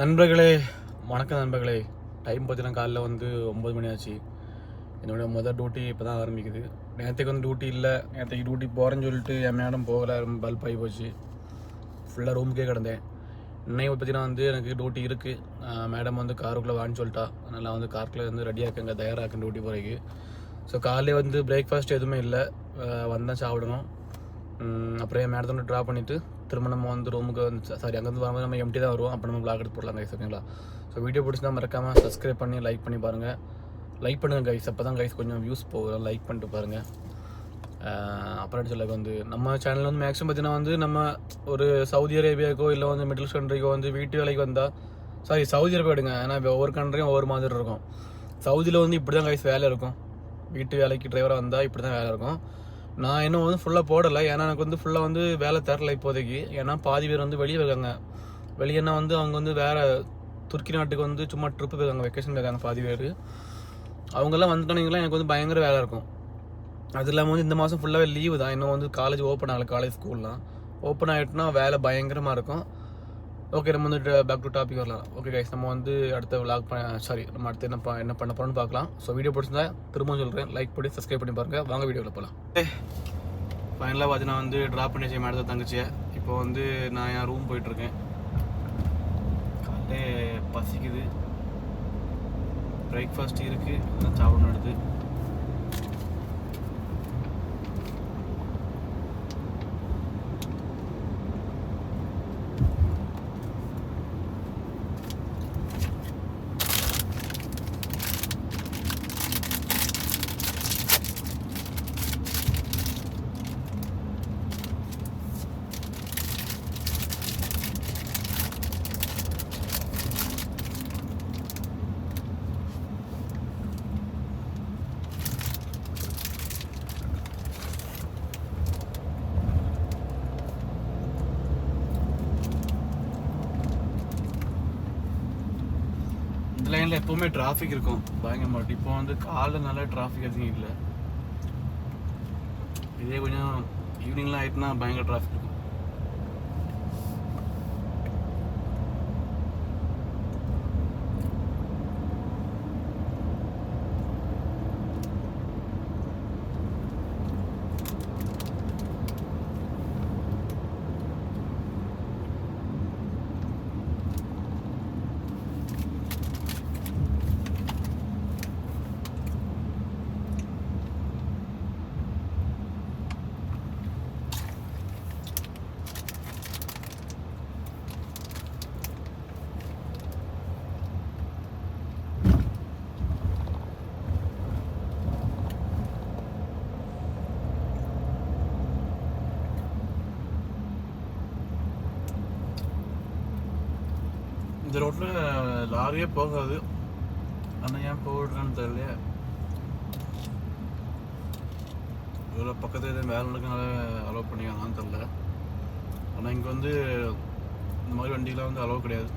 நண்பர்களே வணக்கம் நண்பர்களே. டைம் பார்த்தீங்கன்னா காலைல வந்து ஒம்பது மணி ஆச்சு. என்னோட முதல் டியூட்டி இப்போ தான் ஆரம்பிக்குது. நேற்றுக்கு வந்து டியூட்டி இல்லை. நேற்றுக்கு டியூட்டி போகிறேன்னு சொல்லிட்டு என் மேடம் போகலை. ரொம்ப பல்ப் ஆகி போச்சு. ஃபுல்லாக ரூமுக்கே கிடந்தேன். இன்னைக்கு பார்த்தீங்கன்னா வந்து எனக்கு டியூட்டி இருக்குது மேடம் வந்து காருக்குள்ளே வான்னு சொல்லிட்டா. அதனால் வந்து காருக்குள்ளே வந்து ரெடியாக இருக்குங்க தயாராக டியூட்டி போகிறதுக்கு ஸோ காலையில் வந்து பிரேக்ஃபாஸ்ட் எதுவுமே இல்லை. வந்தால் சாப்பிடணும். அப்புறம் என் மேடத்தோட ட்ராப் பண்ணிவிட்டு திரும்ப நம்ம வந்து ரூமுக்கு வந்து சாரி அங்கேருந்து வரும்போது நம்ம எம்டி தான் வருவோம். அப்போ நம்ம விளாக் எடுத்து போடலாம் கைஸ் ஓகேங்களா ஸோ வீடியோ பிடிச்சிருந்தா மறக்காமல் சப்ஸ்கிரைப் பண்ணி லைக் பண்ணி பாருங்கள் லைக் பண்ணுங்கள் கைஸ் அப்போ தான் கைஸ் கொஞ்சம் வியூஸ் போகும். லைக் பண்ணிட்டு பாருங்கள் அப்புறம் சொல்ல வந்து நம்ம சேனல் வந்து மேக்ஸிமம் பார்த்தீங்கன்னா வந்து நம்ம ஒரு சவுதி அரேபியாக்கோ இல்லை வந்து மிடில் கண்ட்ரிக்கோ வந்து வீட்டு வேலைக்கு வந்தால் சாரி சவுதி அரேபியா எடுங்க. ஏன்னா ஒவ்வொரு கண்ட்ரியும் ஒவ்வொரு மாதிரி இருக்கும். சவுதியில் வந்து இப்படி தான் கைஸ் வேலை இருக்கும். வீட்டு வேலைக்கு டிரைவராக வந்தால் இப்படி தான் வேலை இருக்கும். நான் இன்னும் வந்து ஃபுல்லாக போடலை. ஏன்னா எனக்கு வந்து ஃபுல்லாக வந்து வேலை தரல இப்போதைக்கு. ஏன்னா பாதி பேர் வந்து வெளியே இருக்காங்க வெளியேன்னா வந்து அவங்க வந்து வேறு துருக்கி நாட்டுக்கு வந்து சும்மா ட்ரிப்பு போயிருக்காங்க. வெக்கேஷன் போயிருக்காங்க பாதி பேர். அவங்கெல்லாம் வந்துட்டானுங்களா எனக்கு வந்து பயங்கர வேலை இருக்கும். அது இல்லாமல் வந்து இந்த மாதம் ஃபுல்லாகவே லீவு தான். இன்னும் வந்து காலேஜ் ஓப்பன் ஆகலை காலேஜ் ஸ்கூல்லாம் ஓப்பன் ஆகிட்டுனா வேலை பயங்கரமாக இருக்கும். ஓகே நம்ம வந்து பேக் டு டாபிக் வரலாம். ஓகே கைஸ் நம்ம வந்து அடுத்த விளாக் சாரி நம்ம அடுத்து என்ன என்ன பண்ண போகிறோம்னு பார்க்கலாம். ஸோ வீடியோ பிடிச்சிருந்தா திரும்பவும் சொல்கிறேன் லைக் பண்ணி சப்ஸ்கிரைப் பண்ணி பாருங்கள் வாங்க வீடியோவில் போகலாம் ஃபைனலாக பார்த்தீங்கன்னா வந்து ட்ராப் பண்ணி செய்ய மேடத்தை தங்கச்சியை. இப்போ வந்து நான் என் ரூம் போயிட்டுருக்கேன். காலையில் பசிக்குது. பிரேக்ஃபாஸ்ட் இருக்குது சாப்பிடணும் எடுத்து இந்த லைனில் எப்போவுமே டிராஃபிக் இருக்கும். பயங்கரமாக இப்போ வந்து காலைல நல்லா டிராஃபிக் அதிகம் இல்லை. இதே கொஞ்சம் ஈவினிங்லாம் ஆயிட்டுனா பயங்கர டிராஃபிக் இருக்கும். இந்த ரோட்டில் லாரியே போகாது. ஆனால் ஏன் போடுறேன்னு தெரியல. இவ்வளோ பக்கத்தில் எதுவும் வேலை நடக்கனால அலோவ் பண்ணிக்காங்கன்னு தெரில ஆனால் இங்கே வந்து இந்த மாதிரி வண்டிலாம் வந்து அலோவ் கிடையாது.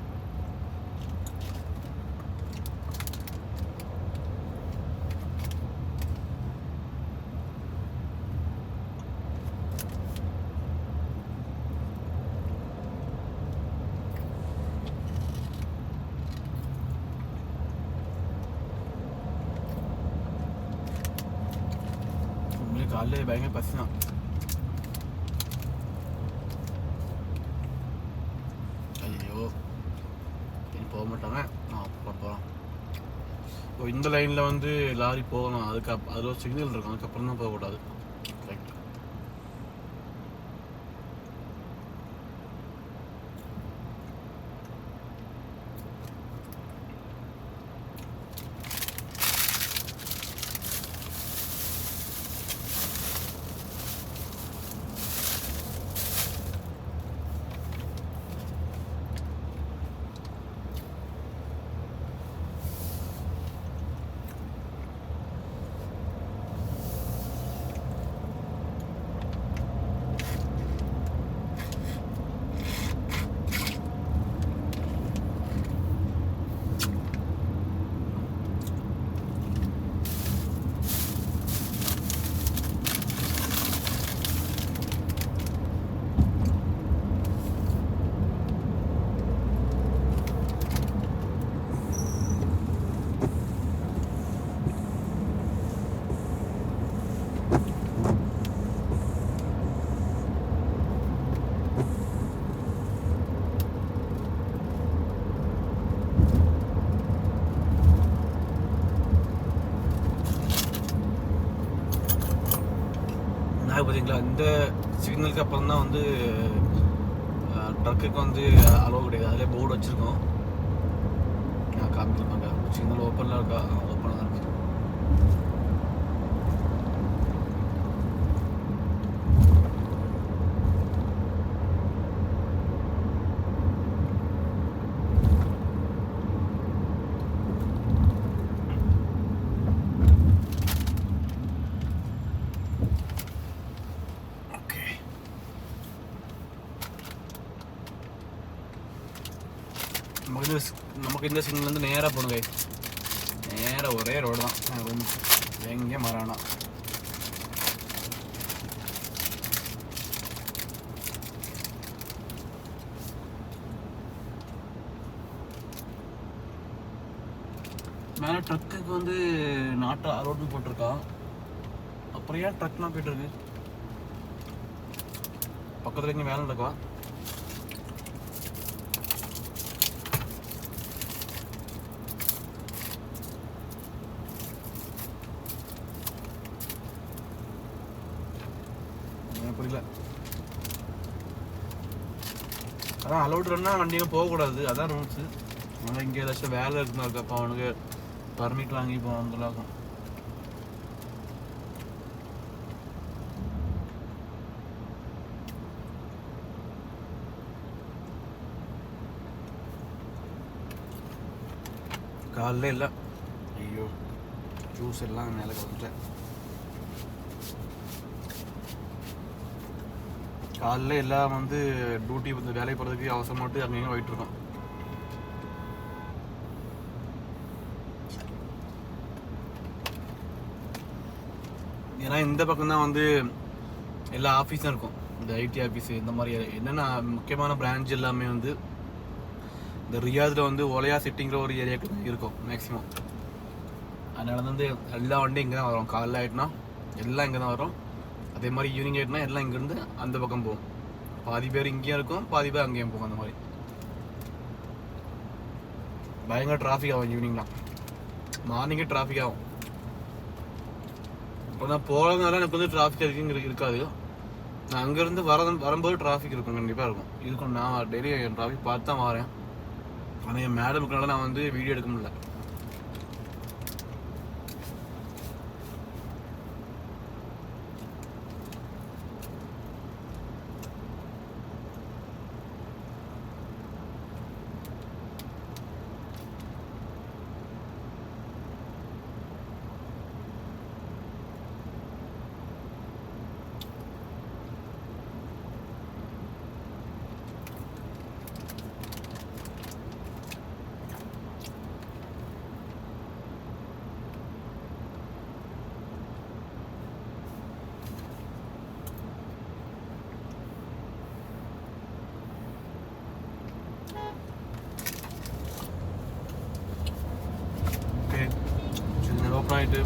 காலைல காலையில் பயங்கர பசி தான் ஐயோ இனி போக மாட்டாங்க. நான் அப்புறம் இப்போ இந்த லைனில் வந்து லாரி போகலாம். அதுக்கு அதில் ஒரு சிக்னல் இருக்கும். அதுக்கப்புறம் தான் போகக்கூடாது. சரிங்களா இந்த சிக்னலுக்கு அப்புறம் தான் வந்து ட்ரக்குக்கு வந்து அளவு கிடையாது. அதிலே போர்டு வச்சுருக்கோம். நான் காமிச்சிருப்பாங்க சிக்னல் ஓப்பனில் இருக்கா? ஓப்பனாக தான் இருக்குது ஓகே நமக்கு இந்த ஸ்- நமக்கு இந்த சிக்னல்லேருந்து நேராக போகணுங்க நேராக ஒரே ரோடு தான். ரூம் எங்கேயும் மரணம் மேலே ட்ரக்குக்கு வந்து நாட்டு அலோட்னு போட்டிருக்கான் அப்புறம் ஏன் ட்ரக்லாம் போயிட்டு இருக்கு? பக்கத்தில் இங்கே வேலை நடக்கா எனக்கு புரியல அதான் அலௌட் ரன்னா வண்டியும் போகக்கூடாது. அதான் ரூல்ஸு ஆனால் இங்கே ஏதாச்சும் வேலை இருக்குன்னு அப்போ அவனுக்கு பர்மிட் வாங்கி போகலாம் காலைல இல்லை. ஐயோ ஜூஸ் எல்லாம் மேலே கொடுத்துட்டேன் காலைல எல்லாம் வந்து டியூட்டி வந்து வேலைக்கு போகிறதுக்கு அவசரமாட்டு அங்கேயும் போயிட்டு இருக்கோம். ஏன்னா இந்த பக்கம் தான் வந்து எல்லா ஆஃபீஸும் இருக்கும். இந்த ஐடி ஆஃபீஸ் இந்த மாதிரி என்னென்ன முக்கியமான பிரான்ச் எல்லாமே வந்து இந்த ரியாதில் வந்து ஒலையா சிட்டிங்கிற ஒரு ஏரியாவுக்கு தான் இருக்கும் மேக்ஸிமம் அதனால வந்து எல்லா வண்டியும் இங்கே தான் வரும். காலைல ஆகிட்டுனா எல்லாம் இங்கே தான் வரும். அதே மாதிரி ஈவினிங் ஆகிட்டுனா எல்லாம் இங்கேருந்து அந்த பக்கம் போகும் பாதி பேர் இங்கேயும் இருக்கும் பாதி பேர் அங்கேயும் போகும் அந்த மாதிரி. பயங்கர டிராஃபிக் ஆகும் ஈவினிங்லாம் மார்னிங்கே டிராஃபிக் ஆகும். இப்போ நான் போகிறதுனால எனக்கு வந்து டிராஃபிக் அதிகம் இருக்காது. நான் அங்கேருந்து வர வரும்போது டிராஃபிக் இருக்கும் கண்டிப்பாக இருக்கும். இருக்கும் நான் டெய்லி டிராஃபிக் பார்த்து தான் வரேன். ஆனால் என் மேடமுக்குனால நான் வந்து வீடியோ எடுக்க முடியல ஓகே சரி ஓப்பன் ஆகிட்டு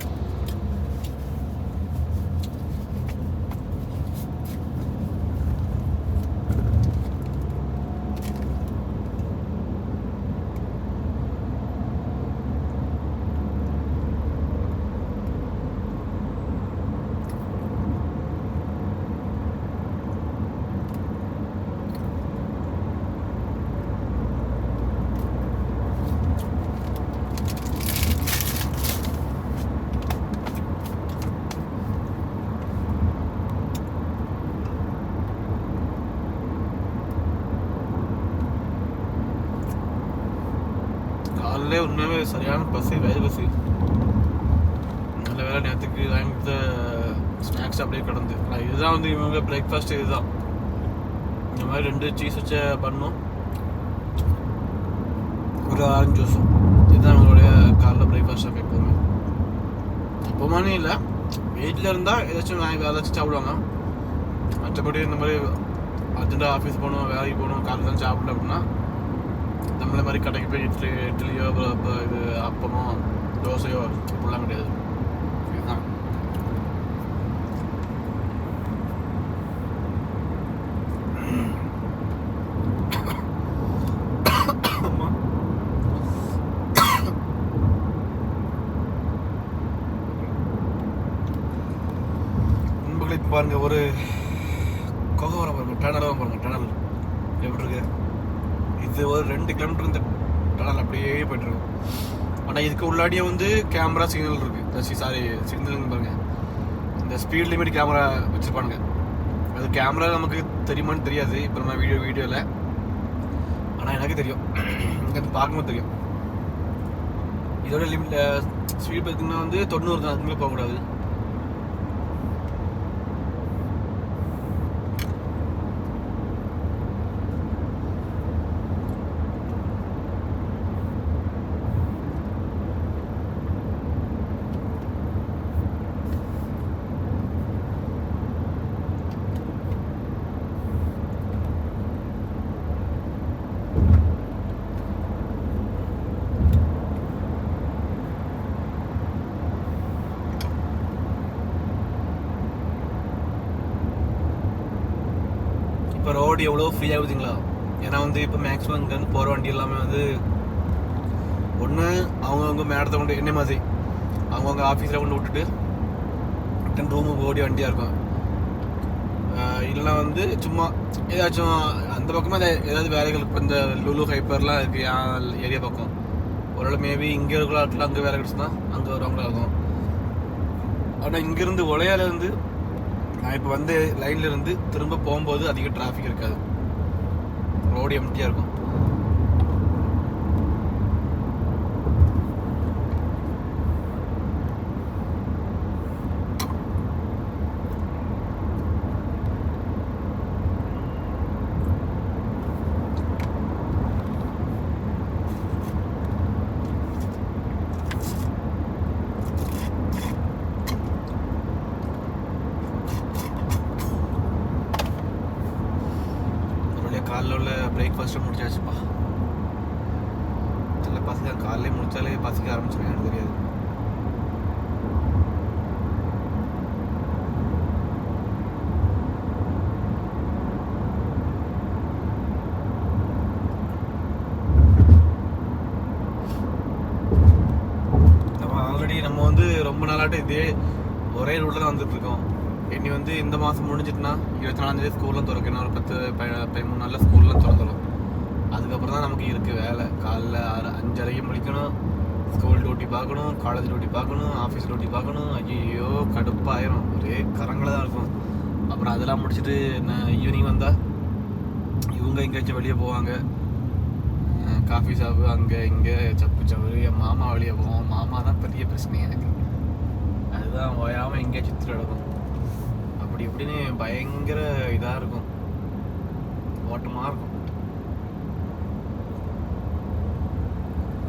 காலையிலே உண்மையாகவே சரியான பஸ்ஸு வயிறு பசி நல்ல வேலை நேற்றுக்கு வாங்கி ஸ்நாக்ஸ் அப்படியே கிடந்து. இதுதான் வந்து இவங்க பிரேக்ஃபாஸ்ட் இதுதான். இந்த மாதிரி ரெண்டு சீஸ் வச்ச பண்ணும். ஒரு ஆரஞ்சு ஜூஸும் இதுதான் இவங்களுடைய காலைல பிரேக்ஃபாஸ்ட் எப்போவுமே. எப்போமானே இல்லை. வீட்டில் இருந்தால் ஏதாச்சும் வாங்கி ஏதாச்சும் சாப்பிடுவாங்க. மற்றபடி இந்த மாதிரி அர்ஜென்ட்டாக ஆஃபீஸ் போகணும் வேலைக்கு போகணும் காலையில் தான் சாப்பிடல அப்படின்னா நம்மள மாதிரி கடைக்கு போய் இட்லி இட்லியோ அப்போ இது அப்பமோ தோசையோ அப்படிலாம் கிடையாது. இதுதான். பாருங்க ஒரு குகை வர பாருங்க டனல் பாருங்க டனல் எப்படி இருக்கு இது ஒரு ரெண்டு கிலோமீட்டர் இந்த டனல் அப்படியே போயிட்டு இருக்கும் ஆனால் இதுக்கு உள்ளாடியே வந்து கேமரா சிக்னல் இருக்குது சாரி சிக்னல் பாருங்க. இந்த ஸ்பீட் லிமிட் கேமரா வச்சுருப்பானுங்க. அது கேமரா நமக்கு தெரியுமான்னு தெரியாது. இப்போ நம்ம வீடியோ வீடியோவில் ஆனால் எனக்கு தெரியும். இங்கே பார்க்கும்போது தெரியும். இதோட லிமிட் ஸ்பீட் பார்த்தீங்கன்னா வந்து தொண்ணூறு தான். அதுக்குள்ளே போகக்கூடாது இப்போ ரோடு எவ்வளோ ஃப்ரீ ஆகுதுங்களா? ஏன்னா வந்து இப்போ மேக்ஸிமம் இங்கேருந்து போகிற வண்டி எல்லாமே வந்து ஒன்று அவங்கவுங்க மேடத்தை கொண்டு என்ன மாதிரி? அவங்கவுங்க ஆஃபீஸில் கொண்டு விட்டுட்டு ரிட்டன் ரூமுக்கு ஓடி வண்டியாக இருக்கும். இல்லைனா இல்லைன்னா வந்து சும்மா ஏதாச்சும் அந்த பக்கமாக ஏதாவது வேலைகள் இப்போ இந்த லுலு ஹைப்பர்லாம் இருக்குது என் ஏரியா பக்கம். ஒருவேளை மேபி இங்கே இருக்கிற ஆட்டில் அங்கே வேலை கிடச்சுன்னா அங்கே வரவங்களாக இருக்கும் ஆனால் இங்கேருந்து உலையாலேருந்து நான் இப்போ வந்து லைன்ல இருந்து திரும்ப போகும்போது அதிக டிராஃபிக் இருக்காது. ரோடு எம்டியாக இருக்கும் ஒரு வழியாக காலைல ஃபஸ்ட்டு முடிச்சாச்சுப்பா சில பசிக்க காலையிலே முடிச்சாலே பசிக்க ஆரம்பிச்சிடும் எனக்கு தெரியாது. நம்ம ஆல்ரெடி நம்ம வந்து ரொம்ப நாளாட்டு இதே ஒரே ரூட்டில் தான் வந்துட்டு இருக்கோம் இனி வந்து இந்த மாதம் முடிஞ்சிட்டுனா இருபத்தி நாலாந்தேதி ஸ்கூல்லாம் திறக்கணும். ஒரு பத்து ப- பதிமூணு நாளில் ஸ்கூல்லாம் திறந்துடும் அதுக்கப்புறம் தான் நமக்கு இருக்குது வேலை. காலைல ஆறு அஞ்சரைக்கு முடிக்கணும் ஸ்கூல் டியூட்டி பார்க்கணும் காலேஜ் டியூட்டி பார்க்கணும் ஆஃபீஸ் டியூட்டி பார்க்கணும். ஐயோ கடுப்பாயிரும். ஒரே கரங்களை தான் இருக்கும். அப்புறம் அதெல்லாம் முடிச்சுட்டு நான் ஈவினிங் வந்தால் இவங்க எங்கேயாச்சும் வெளியே போவாங்க. காஃபி ஷாப்பு அங்கே இங்கே சப்பு சவரு என் மாமா வெளியே போவோம் மாமா தான் பெரிய பிரச்சனை எனக்கு. அதுதான் ஓயாமல் எங்கேயாச்சும் சுற்றி நடக்கும் அப்படி இப்படின்னு பயங்கர இதாக இருக்கும். ஓட்டமாக இருக்கும்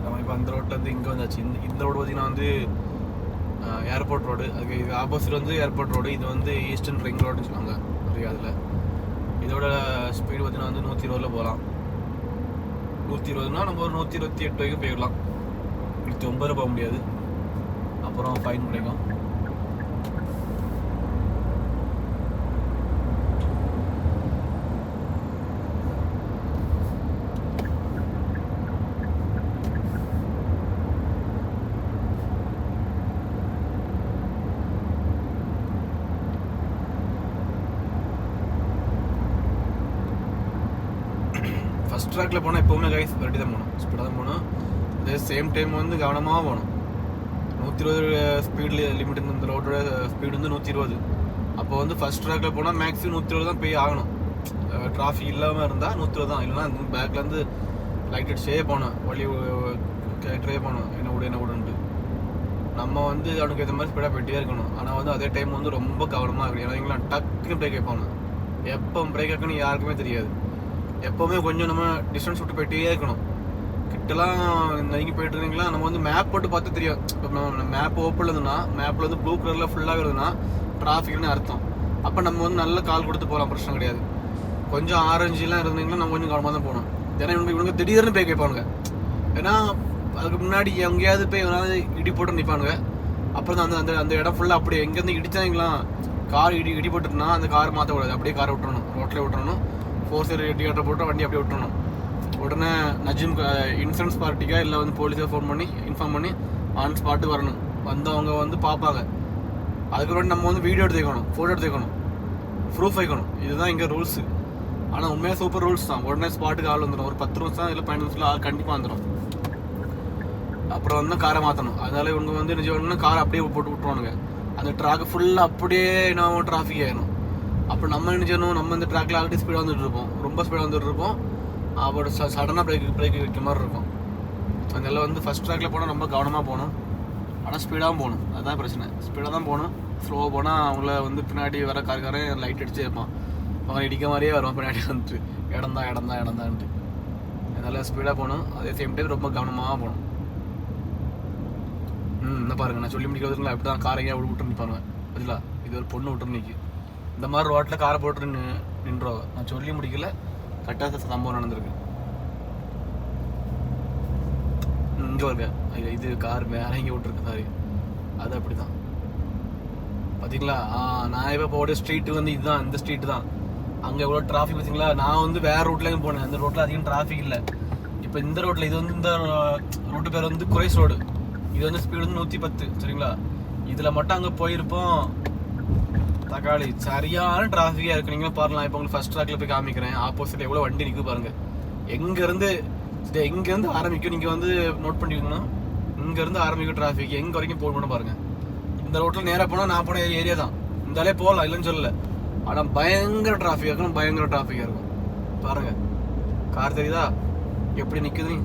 நம்ம இப்போ அந்த ரோட்லேருந்து இங்கே வந்தாச்சு. இந்த இந்த ரோடு பார்த்தீங்கன்னா வந்து ஏர்போர்ட் ரோடு அதுக்கு இது ஆப்போசிட் வந்து ஏர்போர்ட் ரோடு இது வந்து ஈஸ்டர்ன் ரிங் ரோடுன்னு சொல்லுவாங்க. அதில். இதோட ஸ்பீடு பார்த்தீங்கன்னா வந்து நூற்றி இருபதில் போகலாம். நூற்றி இருபதுனா நம்ம ஒரு நூற்றி இருபத்தி எட்டு வரைக்கும் போயிடலாம் நூற்றி ஒம்பது போக முடியாது. அப்புறம் ஃபைன் கிடைக்கும் ஃபஸ்ட் ட்ராக்ல போனால் எப்போவுமே கைஸ் விரட்டி தான் போகணும். ஸ்பீடாக தான் போகணும். அதே சேம் டைம் வந்து கவனமாக போகணும். நூற்றி இருபது ஸ்பீடில் லிமிட் இந்த ரோட்டோட ஸ்பீடு வந்து நூற்றி இருபது அப்போ வந்து ஃபஸ்ட் ட்ராக்ல போனால் மேக்ஸிமம் நூற்றி இருபது தான் போய் ஆகணும். டிராஃபிக் இல்லாமல் இருந்தால் நூற்றி இருபது தான் இல்லைன்னா பேக்லேருந்து லைட் அடிச்சே போகணும் வழி கேட்டே போனோம் என்ன விடு என்ன விடுன்ட்டு. நம்ம வந்து அவனுக்கு ஏற்ற மாதிரி ஸ்பீடாக போயிட்டே இருக்கணும். ஆனால் வந்து அதே டைம் வந்து ரொம்ப கவனமாக இருக்கணும். ஏன்னா எங்களாம் டக்குன்னு பிரேக் வைப்பாங்க. எப்போ பிரேக் வைக்கணும் யாருக்குமே தெரியாது. எப்போவுமே கொஞ்சம் நம்ம டிஸ்டன்ஸ் விட்டு போயிட்டே இருக்கணும். கிட்டலாம் நெருங்கி போயிட்டு இருந்தீங்களா நம்ம வந்து மேப் போட்டு பார்த்து தெரியும். இப்போ நம்ம மேப் ஓப்பன் இருந்ததுன்னா மேப்பில் வந்து ப்ளூ கலரில் ஃபுல்லாக இருந்ததுன்னா டிராஃபிக்னு அர்த்தம். அப்போ நம்ம வந்து நல்ல கால் கொடுத்து போகலாம் பிரச்சனை கிடையாது. கொஞ்சம் ஆரஞ்சுலாம் இருந்தீங்கன்னா நம்ம கொஞ்சம் கவனமாக தான் போகணும். ஏன்னா இவங்க இவங்க திடீர்னு போய் கேட்பானுங்க. ஏன்னா அதுக்கு முன்னாடி எங்கேயாவது போய் எவனாவது இடி போட்டு நிற்பானுங்க அப்புறம் அந்த அந்த அந்த இடம் ஃபுல்லாக அப்படியே எங்கேருந்து இடிச்சாங்களாம் கார் இடி இடி போட்டுருந்தா அந்த கார் மாற்றக்கூடாது அப்படியே காரை விட்டுறணும் ரோட்டில் விட்டுறணும். ஃபோர் சைடு இண்டிகேட்டர் போட்டு வண்டி அப்படியே விட்டுறணும். உடனே நஜீம் இன்சூரன்ஸ் பார்ட்டிக்கா இல்லை வந்து போலீஸாக ஃபோன் பண்ணி இன்ஃபார்ம் பண்ணி ஆன் ஸ்பாட்டு வரணும். வந்தவங்க வந்து பார்ப்பாங்க. அதுக்கப்புறம் நம்ம வந்து வீடியோ எடுத்துக்கணும் ஃபோட்டோ எடுத்துக்கணும். ப்ரூஃப் வைக்கணும். இதுதான் இங்கே ரூல்ஸு ஆனால் உண்மையாக சூப்பர் ரூல்ஸ் தான். உடனே ஸ்பாட்டுக்கு ஆள் வந்துடும் ஒரு பத்து நிமிஷம் இல்லை பதினஞ்சு நிமிஷத்தில் ஆள் கண்டிப்பாக வந்துடும் அப்புறம் வந்து காரை மாற்றணும் அதனால இவங்க வந்து என்ன செய்யணும்னா காரை அப்படியே போட்டு விட்டுருவானுங்க. அந்த ட்ராக் ஃபுல்லாக அப்படியே என்ன டிராஃபிக் ஆகிடும் அப்போ நம்ம என்ன செய்யணும்? நம்ம இந்த ட்ராக்ல ஆல்ரெடி ஸ்பீடாக வந்துட்டு இருப்போம். ரொம்ப ஸ்பீடாக வந்துட்டு இருப்போம். அப்போ சடனாக பிரேக் பிரேக் வைக்க மாதிரி இருக்கும். அதனால வந்து ஃபஸ்ட் ட்ராக்ல போனால் ரொம்ப கவனமாக போகணும். ஆனால் ஸ்பீடாகவும் போகணும். அதுதான் பிரச்சனை. ஸ்பீடாக தான் போகணும். ஸ்லோவாக போனால் அவங்கள வந்து பின்னாடி வர கார்காரன் லைட் அடிச்சு இருப்பான் அவன் இடிக்க மாதிரியே வருவான் பின்னாடி வந்துட்டு. இடம் தான் இடம் தான் இடம் தான்ட்டு அதனால ஸ்பீடாக போகணும். அதே சேம் டைம் ரொம்ப கவனமாக போகணும். ம் என்ன பாருங்க. நான் சொல்லி முடிக்கிறதுக்குள்ள அப்படி தான் காரையாக விட்டு நிற்பாருங்க பதிலா இது ஒரு பொண்ணு விட்டு நிற்கி இந்த மாதிரி ரோட்டில் காரை போட்டு நின்று நின்றோ. நான் சொல்லி முடிக்கல. கட்டாத சம்பவம் நடந்திருக்கு. இங்கே வருங்க இது கார் மேலே இங்கே விட்டுருக்கு சாரி அது அப்படி தான் பார்த்தீங்களா நான் இப்போ போட ஸ்ட்ரீட்டு வந்து இதுதான். இந்த ஸ்ட்ரீட் தான். அங்கே எவ்வளோ டிராஃபிக் பார்த்தீங்களா நான் வந்து வேறு ரூட்லேயும் போனேன். அந்த ரோட்டில் அதிகம் டிராஃபிக் இல்லை. இப்போ இந்த ரோட்டில் இது வந்து இந்த ரோட்டு பேர் வந்து குறைஸ் ரோடு. இது வந்து ஸ்பீடு வந்து நூற்றி பத்து. சரிங்களா? இதில் மட்டும் அங்கே போயிருப்போம். தக்காளி. சரியான டிராஃபிக்காக இருக்கு. நீங்களும் பாருலாம் இப்போ உங்களுக்கு ஃபஸ்ட் ட்ராக்ல போய் காமிக்கிறேன். ஆப்போசிட்ல எவ்வளோ வண்டி நிற்கு பாருங்க. எங்கேருந்து எங்கேருந்து ஆரம்பிக்கும்? நீங்கள் வந்து நோட் பண்ணிக்கணும் இங்கேருந்து ஆரம்பிக்கும் டிராஃபிக் எங்கே வரைக்கும் போகணும்னு பாருங்க. இந்த ரோட்டில் நேராக போனால் நான் போன ஏரியா தான். இருந்தாலே போகலாம் இல்லைன்னு சொல்லலை. ஆனால் பயங்கர டிராஃபிக் இருக்கும். பயங்கர டிராஃபிக்காக இருக்கும். பாருங்க. கார் தெரியுதா? எப்படி நிற்குது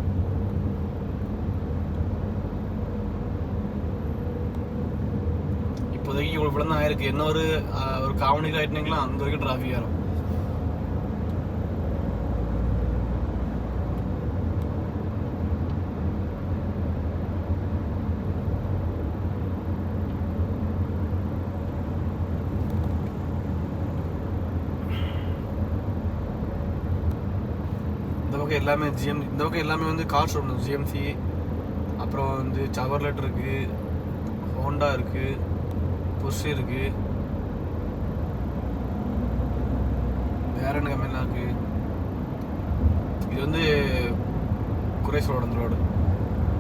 இப்போதைக்கு இவ்வளோ இவ்வளோ தான் ஆயிருக்கு. என்ன ஒரு ஒரு காவணிக்கு ஆயிட்டுனீங்களா அங்கே வரைக்கும் டிராஃபிக் ஆயிரும் இந்த பக்கம் எல்லாமே ஜிஎம் இந்த பக்கம் எல்லாமே வந்து கார் ஷோரூம் ஜிஎம்சி அப்புறம் வந்து சவர்லெட் இருக்கு ஹோண்டா இருக்குது புஷ் இருக்கு. வேற என்ன கம்பெனிலாம் இருக்கு? இது வந்து குறைஸ் ரோடு அந்த ரோடு.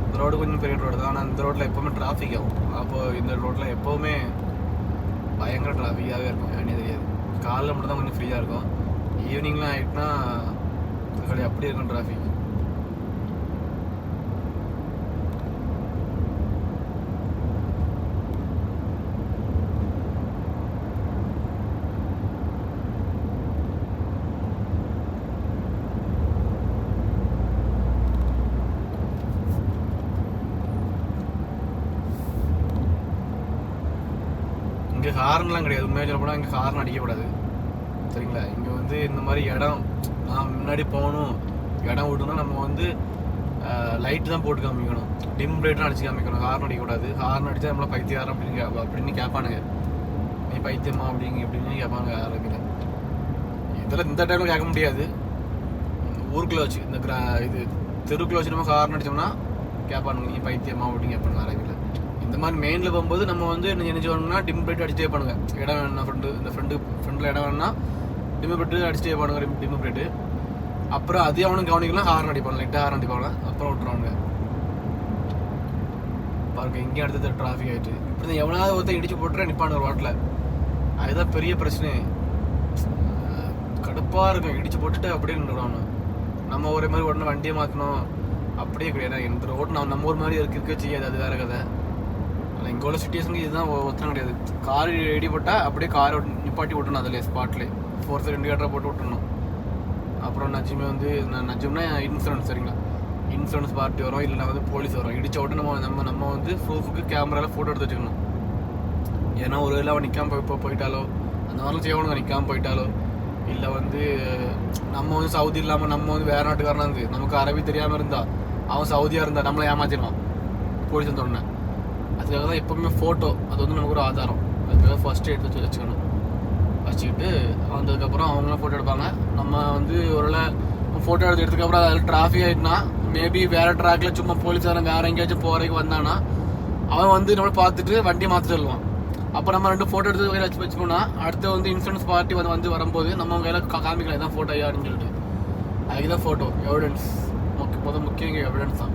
இந்த ரோடு கொஞ்சம் பெரிய ரோடு தான். ஆனால் இந்த ரோட்டில் எப்போவுமே டிராஃபிக் ஆகும். அப்போ இந்த ரோட்டில் எப்போவுமே பயங்கர டிராஃபிக்காகவே இருக்கும். ஏன்னே தெரியாது. காலைல மட்டும் தான் கொஞ்சம் ஃப்ரீயாக இருக்கும். ஈவினிங்லாம் ஆகிட்டுனா கடை அப்படி இருக்கும் டிராஃபிக் இங்கே ஹார்ன்லாம் கிடையாது போனால் இங்கே ஹார்ன் அடிக்கக்கூடாது சரிங்களா? இங்கே வந்து இந்த மாதிரி இடம் நான் முன்னாடி போகணும் இடம் விட்டுனா நம்ம வந்து லைட் தான் போட்டு காமிக்கணும். டிம் லைட்லாம் அடிச்சு காமிக்கணும். ஹார்ன் அடிக்கக்கூடாது ஹார்ன் அடித்தா நம்மள பைத்தியாரம் அப்படின்னு அப்படின்னு கேட்பானுங்க. நீ பைத்தியமா அப்படிங்க அப்படின்னு கேட்பாங்க ஆரம்பிக்கல இதில் இந்த டைமில் கேட்க முடியாது. ஊருக்குள்ளே வச்சு இந்த கிரா இது தெருக்குள்ளே வச்சு நம்ம ஹார்ன் அடிச்சோம்னா கேட்பானுங்க நீ பைத்தியமா அப்படின்னு கேட்பானுங்க ஆரம்பிக்கல இந்த மாதிரி மெயினில் போகும்போது நம்ம வந்து என்ன என்ன செய்யணும்னா டிம் பிளேட் அடிச்சே பண்ணுங்க இடம் வேணும்னா ஃப்ரெண்டு இந்த ஃப்ரெண்டு ஃப்ரெண்டில் இடம் வேணும்னா டிம் பிளேட் அடிச்சே பண்ணுங்க டிம் பிளேட்டு அப்புறம் அதையும் அவனும் கவனிக்கலாம் ஹாரன் அடிப்பான் லைட்டாக ஹாரன் அடிப்பாங்க அப்புறம் விட்டுருவானுங்க. பாருங்க இங்கே அடுத்தது டிராஃபிக் ஆகிட்டு இப்படி தான் எவனாவது ஒருத்தன் இடிச்சு போட்டுற நிப்பானுங்க ஒரு வாட்டில். அதுதான் பெரிய பிரச்சனை. கடுப்பாக இருக்கும். இடிச்சு போட்டுட்டு அப்படியே நின்றுவானு நம்ம ஒரே மாதிரி உடனே வண்டியை மாற்றணும் அப்படியே கிடையாது. இந்த ரோடு நம்ம நம்ம ஊர் மாதிரி இருக்கு இருக்க செய்யாது. அது வேற கதை. இங்கே உள்ள சிட்டிஸுக்கு இதுதான் ஒத்தனம் கிடையாது. கார் இடி போட்டால் அப்படியே காரை நிப்பாட்டி விட்டணும் அதில் ஸ்பாட்லேயே ரெண்டு இண்டிகேட்டரை போட்டு விட்டணும் அப்புறம் நஜ்மே வந்து ந- இன்சூரன்ஸ் சரிங்களா? இன்சூரன்ஸ் பார்ட்டி வரும் இல்லைனா வந்து போலீஸ் வரும். இடிச்ச உடனே நம்ம நம்ம நம்ம வந்து ப்ரூஃபுக்கு கேமராவில் ஃபோட்டோ எடுத்து வச்சுக்கணும். ஏன்னா ஒரு இதில் அவன் நிற்காம போய் போயிட்டாலோ அந்த மாதிரிலாம் செய்யணும் நிற்காம போயிட்டாலோ இல்லை வந்து நம்ம வந்து சவுதி இல்லாமல் நம்ம வந்து வேற நாட்டுக்காரனா இருந்து நமக்கு அரபி தெரியாமல் இருந்தால் அவன் சவுதியாக இருந்தால் நம்மளை ஏமாற்றிடுவான் போலீஸ் வந்த உடனே. அதுக்காக தான் எப்பவுமே ஃபோட்டோ அது வந்து நமக்கு ஒரு ஆதாரம். அதுக்காக ஃபஸ்ட்டு எடுத்து வச்சு வச்சுக்கணும். வச்சுக்கிட்டு வந்ததுக்கப்புறம் அவங்களாம் ஃபோட்டோ எடுப்பாங்க. நம்ம வந்து ஒருவேளை ஃபோட்டோ எடுத்ததுக்கப்புறம் அதில் டிராஃபிக் ஆகிட்டுனா மேபி வேறு ட்ராக்ல சும்மா போலீஸாரன் வேறு எங்கேயாச்சும் போகிறதுக்கு வந்தானா அவன் வந்து நம்மளை பார்த்துட்டு வண்டி மாற்ற சொல்லுவான் அப்போ நம்ம ரெண்டு ஃபோட்டோ எடுத்து கையில் வச்சு வச்சுக்கோனா அடுத்து வந்து இன்சூரன்ஸ் பார்ட்டி வந்து வந்து வரும்போது நம்ம கையில் காமிக்கலாம் இதான் ஃபோட்டோ யாருன்னு சொல்லிட்டு. தான் ஃபோட்டோ எவிடன்ஸ் முக்கிய முதல் முக்கியம் எவிடன்ஸ் தான்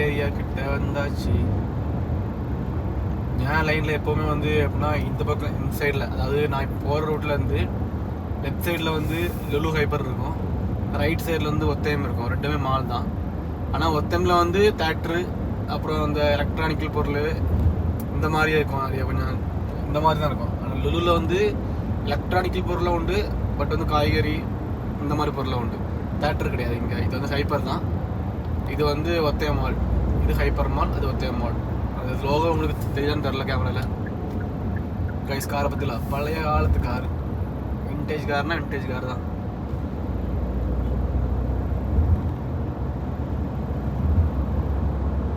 ஏரியா கிட்ட வந்தாச்சு. என் லைனில் எப்போவுமே வந்து எப்படின்னா இந்த பக்கம் இந்த சைடில் அதாவது நான் இப்போ போகிற ரூட்டில் இருந்து லெஃப்ட் சைடில் வந்து லுலு ஹைப்பர் இருக்கும். ரைட் சைடில் வந்து ஒத்தையம் இருக்கும். ரெண்டுமே மால் தான். ஆனால் ஒத்தையமில் வந்து தேட்ரு அப்புறம் இந்த எலக்ட்ரானிக்கல் பொருள் இந்த மாதிரியே இருக்கும் நிறைய கொஞ்சம். இந்த மாதிரி தான் இருக்கும். ஆனால் லுலுவில் வந்து எலக்ட்ரானிக்கல் பொருளும் உண்டு பட் வந்து காய்கறி இந்த மாதிரி பொருளும் உண்டு. தேட்ரு கிடையாது இங்கே. இது வந்து ஹைப்பர் தான். இது வந்து ஒத்தைய மால் இது ஹைப்பர் மால் அது ஒத்தே மால் அது லோகோ உங்களுக்கு தெரியாதுன்னு தெரில கேமராவில் கைஸ் காரை பற்றில பழைய காலத்து கார் விண்டேஜ் கார்னா விண்டேஜ் கார் தான்.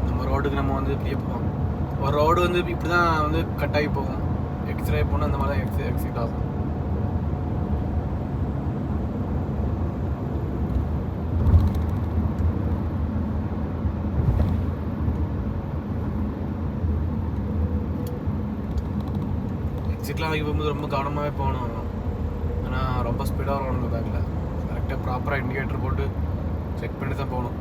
நம்ம ரோடுக்கு நம்ம வந்து இப்படியே போவோம் ஒரு ரோடு வந்து இப்படி தான் வந்து கட் ஆகி போகும். எக்ஸ்ரே போனால் அந்த மாதிரி தான் எக்ஸ் எக்ஸிட் ஆகும் எக்ஸிட்லாம் போகும்போது ரொம்ப கவனமாகவே போகணும். ஆனால் ரொம்ப ஸ்பீடாக வரணும் பேக்கில் கரெக்டாக ப்ராப்பராக இண்டிகேட்டர் போட்டு செக் பண்ணி தான் போகணும்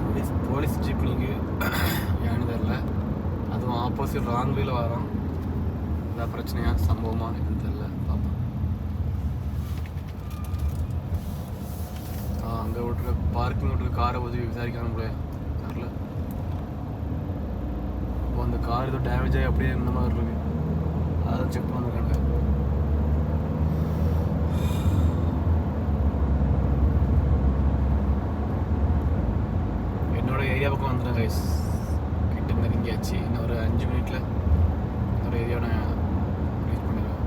போலீஸ் போலீஸ் ஜீப் நீங்கள் ஏன்னு தெரில அதுவும் ஆப்போசிட் ராங் வேல வரோம் ஏதாவது பிரச்சனையா சம்பவமா எதுவும் தெரில பார்ப்போம் ஆ அங்கே விட்டுருக்க பார்க்கிங் விட்டுருக்க காரை பற்றி விசாரிக்கானுங்களே தெரில இப்போ அந்த கார் ஏதோ டேமேஜ் ஆகி அப்படியே இந்த மாதிரி இருக்கு. அதை செக் பண்ணிருக்காங்க என்னோட ஏரியா பக்கம் வந்துடுறேன் கைஸ் கிட்ட நெருங்கியாச்சு இன்னும் ஒரு அஞ்சு மினிட்ல ஒரு ஏரியாவை நான் ரீச் பண்ணிடுவேன்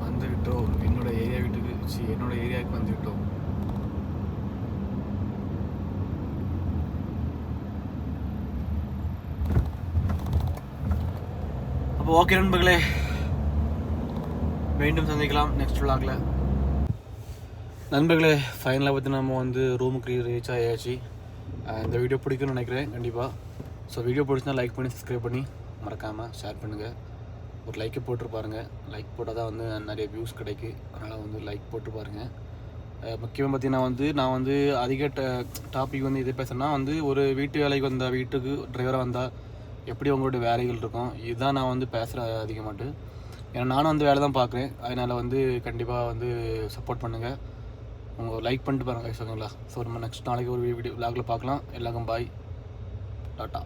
வந்து விட்டோம் என்னோட ஏரியா வீட்டுக்கு சி என்னோட ஏரியாவுக்கு வந்து விட்டோம் அப்போ ஓகே நண்பர்களே. மீண்டும் சந்திக்கலாம் நெக்ஸ்ட் vlogல நண்பர்களே ஃபைனலாக பற்றி நம்ம வந்து ரூமுக்கு ரீச் ஆகியாச்சு இந்த வீடியோ பிடிக்கும்னு நினைக்கிறேன் கண்டிப்பாக ஸோ வீடியோ பிடிச்சினா லைக் பண்ணி சப்ஸ்கிரைப் பண்ணி மறக்காமல் ஷேர் பண்ணுங்கள் ஒரு லைக்கை போட்டு பாருங்கள் லைக் போட்டால் தான் வந்து நிறைய வியூஸ் கிடைக்கு அதனால் வந்து லைக் போட்டு பாருங்கள் முக்கியமாக பார்த்தீங்கன்னா வந்து நான் வந்து அதிக டாபிக் வந்து இதை பேசுகிறேன்னா வந்து ஒரு வீட்டு வேலைக்கு வந்த வீட்டுக்கு டிரைவராக வந்தால் எப்படி உங்களுடைய வேலைகள் இருக்கும் இதுதான் நான் வந்து பேசுகிற அதிகமாட்டு ஏன்னா நானும் வந்து வேலை தான் பார்க்குறேன் அதனால் வந்து கண்டிப்பாக வந்து சப்போர்ட் பண்ணுங்கள் உங்கள் லைக் பண்ணிட்டு பாருங்க ஓகேங்களா? ஸோ நம்ம நெக்ஸ்ட் நாளைக்கு ஒரு வீடியோ விலாகில் பார்க்கலாம் எல்லாருக்கும் பாய் டாட்டா.